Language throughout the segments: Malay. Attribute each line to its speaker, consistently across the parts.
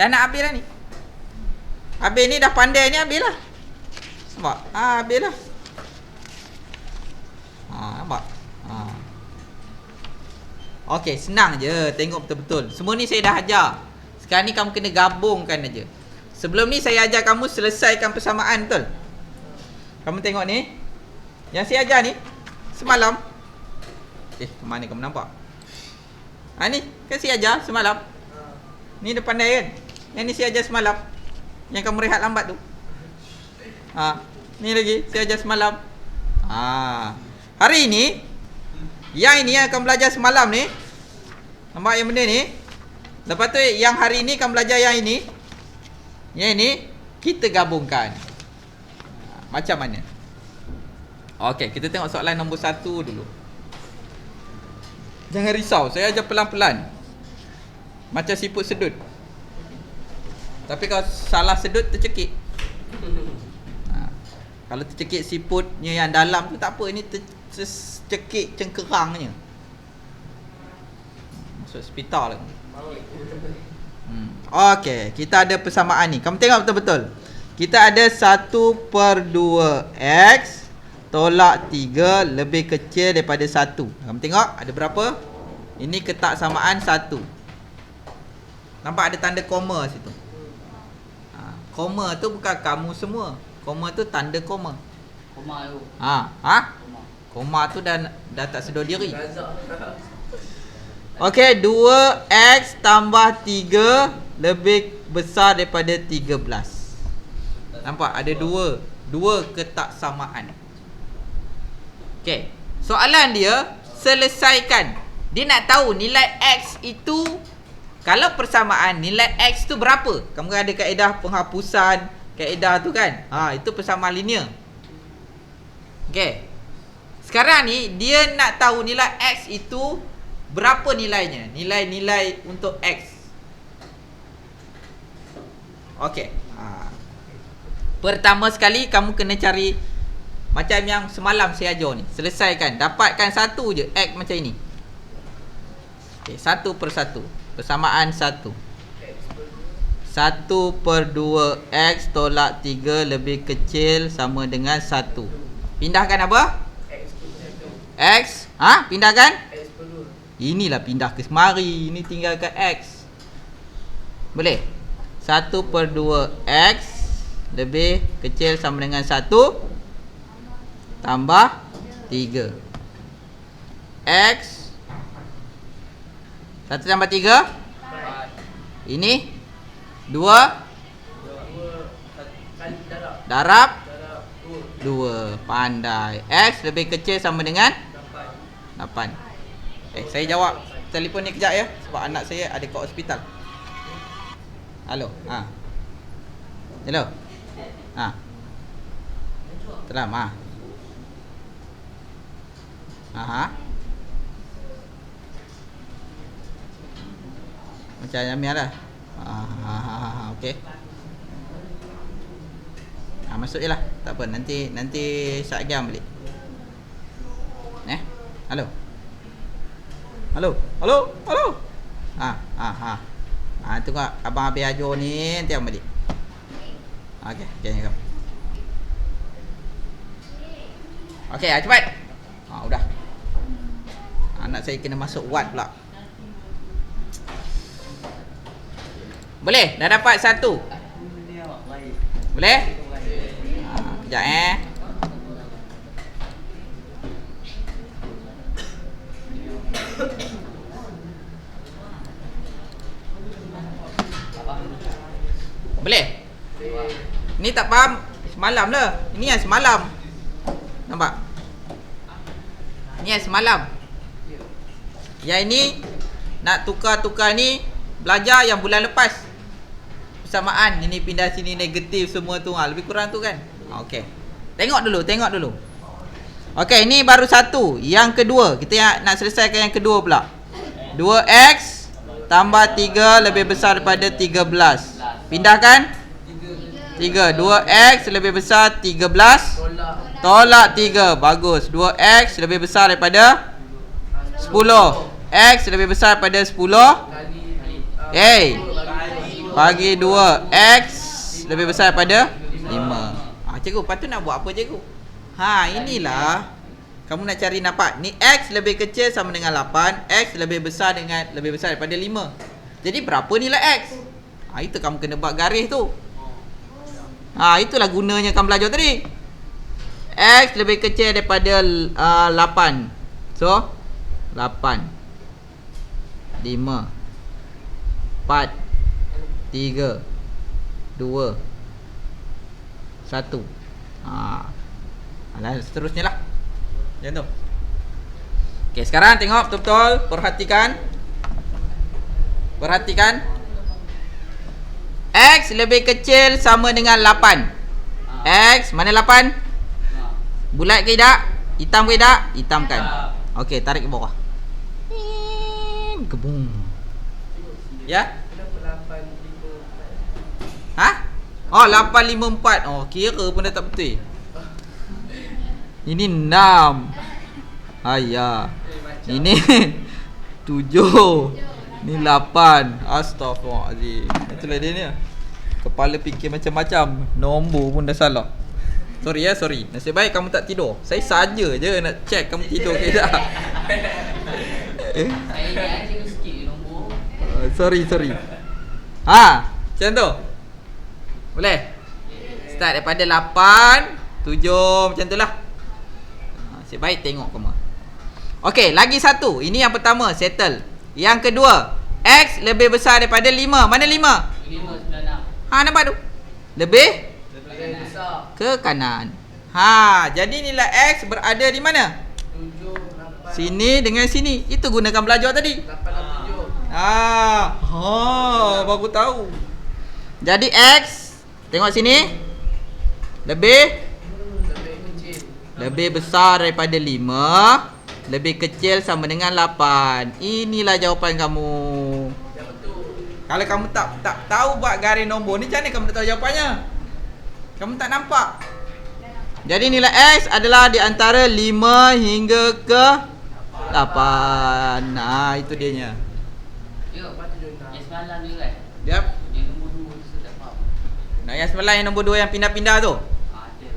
Speaker 1: Dah nak habis dah ni. Habis ni dah pandai ni habis lah. Nampak? Ha, habis lah. Ha, nampak? Ha. Okey, senang je. Tengok betul-betul. Semua ni saya dah ajar. Sekarang ni kamu kena gabungkan aja. Sebelum ni saya ajar kamu selesaikan persamaan betul? Kamu tengok ni. Yang saya ajar ni semalam. Eh, ke mana kamu nampak? Ha ni, kan saya ajar semalam. Ni depan dia kan? Yang ni saya ajar semalam. Yang kamu rehat lambat tu. Ha, ni lagi saya ajar semalam. Ha. Hari ni yang ini yang akan belajar semalam ni. Nampak yang benda ni? Lepas tu yang hari ni akan belajar yang ini. Yang ini kita gabungkan. Macam mana? Okey, kita tengok soalan nombor satu dulu. Jangan risau, saya ajar pelan-pelan. Macam siput sedut. Tapi kalau salah sedut tercekik. Ha. Kalau tercekik siputnya yang dalam tu tak apa, ini tercekik cengkerangnya. Masuk hospital lah. Hmm. Okey, kita ada persamaan ni. Kamu tengok betul-betul. Kita ada 1 per 2 X tolak 3 lebih kecil daripada 1. Kamu tengok ada berapa? Ini ketak samaan 1. Nampak ada tanda koma situ. Koma tu bukan kamu semua. Koma tu tanda koma.
Speaker 2: Koma tu.
Speaker 1: Ha, ha?
Speaker 2: Koma.
Speaker 1: Koma tu dah dah tak sedar diri. Okey, 2x tambah 3 lebih besar daripada 13. Nampak ada dua dua ketak samaan. Okey. Soalan dia selesaikan. Dia nak tahu nilai x itu kalau persamaan nilai x tu berapa? Kamu ada kaedah penghapusan, kaedah tu kan? Ha, itu persamaan linear. Okey. Sekarang ni dia nak tahu nilai x itu berapa nilainya? Nilai-nilai untuk x. Okey. Ha. Pertama sekali kamu kena cari macam yang semalam saya ajar ni. Selesaikan. Dapatkan satu je x macam ini. Okey, satu per satu. Persamaan satu. Satu per dua x tolak tiga lebih kecil sama dengan satu. Pindahkan apa? X. Ha? Pindahkan? Inilah pindah ke semari. Ini tinggalkan X. Boleh? 1 per 2 X lebih kecil sama dengan 1 tambah 3. X 1 tambah 3 Ini 2 Darab 2 Pandai X lebih kecil sama dengan 8 Eh, saya jawab telefon ni kejap ya sebab anak saya ada kat hospital. Halo. Ha. Hello. Ha. Salam ha. Aha. Macam Yamia lah. Ha, ha, okey. Ha, masuk je lah. Tak apa, nanti nanti Syak Giam balik. Eh? Halo. Halo. Halo. Halo. Ha, ha, ha. Ha, tengok abang habis ajar ni nanti balik. Okey, okey kau. Okey, cepat. Ha, udah. Anak saya kena masuk ward pula. Boleh? Dah dapat satu. Boleh? Ha, kejap eh. Boleh? Ni tak faham Semalam lah Ini yang semalam Nampak? Ni yang semalam Yang ini Nak tukar-tukar ni Belajar yang bulan lepas Persamaan Ini pindah sini negatif semua tu. Ha, Lebih kurang tu kan? Ha, Okay Tengok dulu Tengok dulu. Okay ini baru satu. Yang kedua. Kita nak selesaikan yang kedua pula. 2x Tambah 3 lebih besar daripada 13 Pindahkan. 3 2x lebih besar 13 Tolak 3 Bagus. 2x lebih besar daripada 10 X lebih besar daripada 10 Hey Bagi 2 X lebih besar daripada 5 ah, Cikgu, lepas tu nak buat apa cikgu? Ha, inilah. Kamu nak cari nampak Ni X lebih kecil sama dengan 8 X lebih besar dengan Lebih besar daripada 5 Jadi berapa nilai X? Ha, itu kamu kena buat garis tu. Ha, itulah gunanya kamu belajar tadi. X lebih kecil daripada uh, 8 So 8 5 4 3 2 1 Ha. Dan seterusnya lah. Macam tu. Okey, sekarang tengok betul-betul, perhatikan. Perhatikan. X lebih kecil sama dengan 8. X mana 8? Bulat ke tidak? Hitam ke tidak? Hitamkan. Okey, tarik ke bawah. Kebung. Ya? Oh 854 Oh kira pun dah tak betul. Ini 6 Ayah. Ini 7 Ni 8 Astaghfirullahaladzim. Itulah dia ni. Kepala fikir macam-macam. Nombor pun dah salah. Sorry ya sorry. Nasib baik kamu tak tidur. Saya saja je nak check kamu tidur ke tak.
Speaker 2: Saya aja sikit nombor.
Speaker 1: Sorry sorry. Ha Macam tu Boleh Start daripada 8 7 Macam tu lah ha, Nasib baik tengok kamu Okey lagi satu Ini yang pertama settle Yang kedua X lebih besar daripada 5 Mana 5?
Speaker 2: Lima sembilan enam.
Speaker 1: Ha nampak tu Lebih
Speaker 2: Lebih besar.
Speaker 1: ke kanan Ha jadi nilai X berada di mana?
Speaker 2: Tujuh lapan.
Speaker 1: Sini dengan sini Itu gunakan belajar tadi
Speaker 2: Lapan lapan tujuh.
Speaker 1: Ah, ha, baru tahu. Jadi X tengok sini. Lebih
Speaker 2: Lebih
Speaker 1: besar daripada 5, lebih kecil sama dengan 8. Inilah jawapan kamu. Kalau kamu tak tak tahu buat garis nombor ni macam mana kamu nak tahu jawapannya? Kamu tak nampak. Jadi nilai X adalah di antara 5 hingga ke 8. Nah, itu dianya.
Speaker 2: Ya, lepas tu dia Yang semalam ni kan. Yang nombor dua tu saya tak faham.
Speaker 1: Nah, yang sebelah yang nombor 2 yang pindah-pindah tu.
Speaker 2: Ah, ada.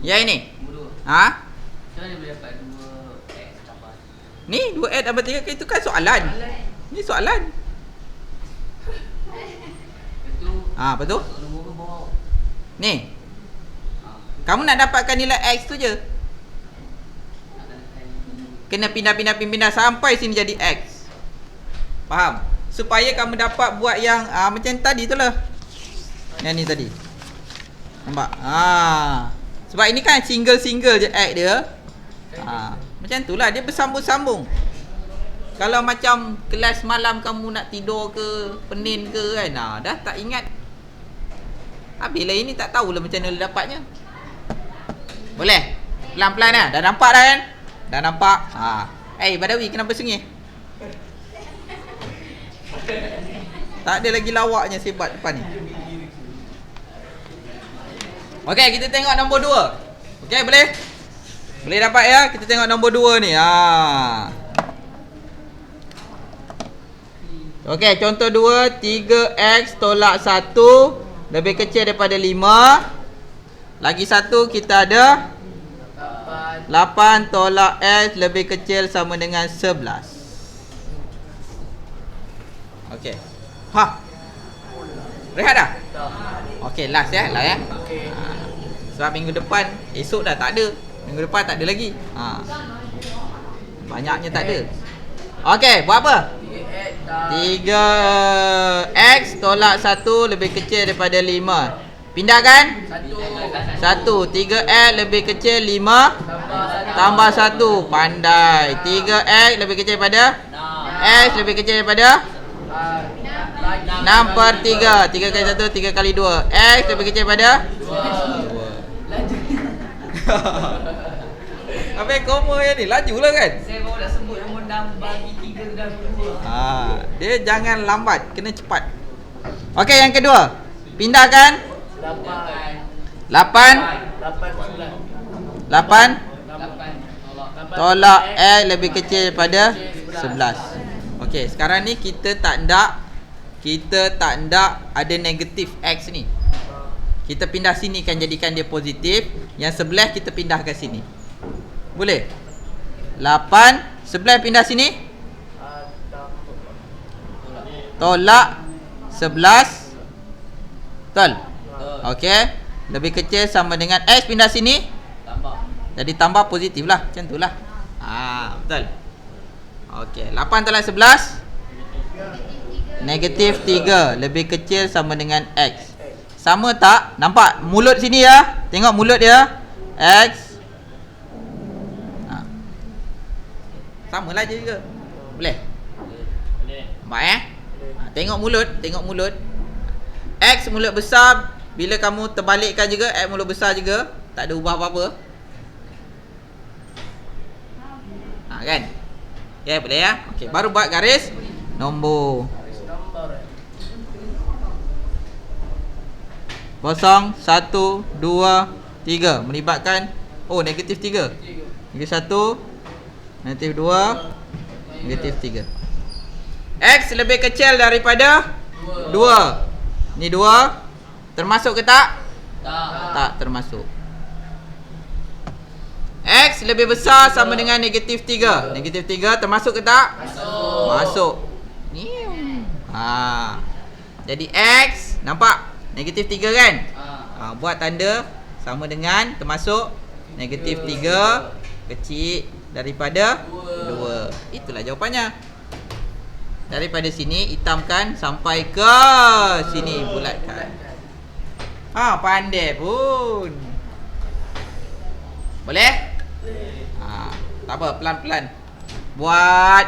Speaker 1: Yang ini.
Speaker 2: Nombor dua.
Speaker 1: Ha?
Speaker 2: Macam mana boleh dapat dua X tambah?
Speaker 1: Ni 2 tambah 3 itu kan soalan. Ni soalan.
Speaker 2: Itu.
Speaker 1: Ha, apa tu? Ni.
Speaker 2: Ah,
Speaker 1: Kamu nak dapatkan nilai X tu je.
Speaker 2: nak
Speaker 1: Kena pindah-pindah-pindah sampai sini jadi X. Faham? Supaya kamu dapat buat yang ah, macam tadi tu lah. Yang ni tadi. Nampak? Ha. Sebab ini kan single-single je X dia. Ha. Macam tu lah. Dia bersambung-sambung. Kalau macam kelas malam kamu nak tidur ke, penin ke kan. Ha, dah tak ingat. Habislah ini tak tahulah macam mana dapatnya. Boleh? Pelan-pelan lah. Dah nampak dah kan? Dah nampak? Ha. Eh, hey, Badawi kenapa sengih? Tak ada lagi lawaknya sebat depan ni. Okey, kita tengok nombor 2. Okey, boleh? Boleh dapat ya? Kita tengok nombor 2 ni. Ha. Okey, contoh 2, 3x tolak 1 lebih kecil daripada 5. Lagi satu kita ada
Speaker 2: lapan.
Speaker 1: 8 tolak S lebih kecil sama dengan 11 Okey Ha Rehat? Dah. Okey last ya Last ya
Speaker 2: Okey.
Speaker 1: Sebab minggu depan Esok dah tak ada Minggu depan tak ada lagi ha. Banyaknya tak ada Okey buat apa?
Speaker 2: Tiga X
Speaker 1: 3X
Speaker 2: dah.
Speaker 1: tolak 1 lebih kecil daripada 5 Pindahkan
Speaker 2: Satu.
Speaker 1: 1 3X lebih kecil 5
Speaker 2: Tambah satu.
Speaker 1: Tambah 1 Pandai 3X lebih kecil daripada. X lebih kecil daripada
Speaker 2: Ah, lagi.
Speaker 1: 6 per 3 3 kali 1 3 kali 2 X lebih kecil daripada. Apa yang koma yang ni Laju lah kan
Speaker 2: Saya baru nak sebut nombor enam bagi tiga dan dua.
Speaker 1: ha, Dia jangan lambat Kena cepat Okey yang kedua Pindahkan
Speaker 2: Lapan.
Speaker 1: 8
Speaker 2: Lapan sembilan.
Speaker 1: 8
Speaker 2: Lapan. Tolak.
Speaker 1: Tolak X lebih kecil daripada 11 Okey sekarang ni kita tak nak kita tak nak ada negatif X ni. Kita pindah sini kan jadikan dia positif. Yang sebelah kita pindah ke sini. Boleh? 8 sebelah pindah sini. Tolak 11 Betul? Okey. Lebih kecil sama dengan X pindah sini.
Speaker 2: Tambah.
Speaker 1: Jadi tambah positif lah Macam tu lah Haa betul Okey 8 tolak 11 Negatif 3 Lebih kecil sama dengan X Sama tak? Nampak mulut sini ya Tengok mulut dia X ha. Sama lah je juga Boleh?
Speaker 2: Boleh.
Speaker 1: Nampak eh? Ha, tengok mulut Tengok mulut X mulut besar Bila kamu terbalikkan juga X mulut besar juga Tak ada ubah apa-apa Ha kan? Ya boleh ya? Okey, baru buat garis
Speaker 2: Nombor.
Speaker 1: Kosong, satu, dua, tiga Melibatkan Oh negatif tiga Negatif satu Negatif dua Negatif tiga X lebih kecil daripada
Speaker 2: Dua.
Speaker 1: Dua Ni dua Termasuk ke tak?
Speaker 2: Tak.
Speaker 1: Tak termasuk X lebih besar sama dengan negatif 3 Negatif 3 termasuk ke tak?
Speaker 2: Masuk.
Speaker 1: Masuk Ni ha. Jadi X Nampak? Negatif 3 kan?
Speaker 2: Ah.
Speaker 1: ha, Buat tanda Sama dengan Termasuk Negatif 3 Kecil Daripada
Speaker 2: Dua.
Speaker 1: 2 Itulah jawapannya. Daripada sini Hitamkan Sampai ke Sini Bulatkan. Ha pandai pun. Boleh? Ha, tak apa pelan-pelan. Buat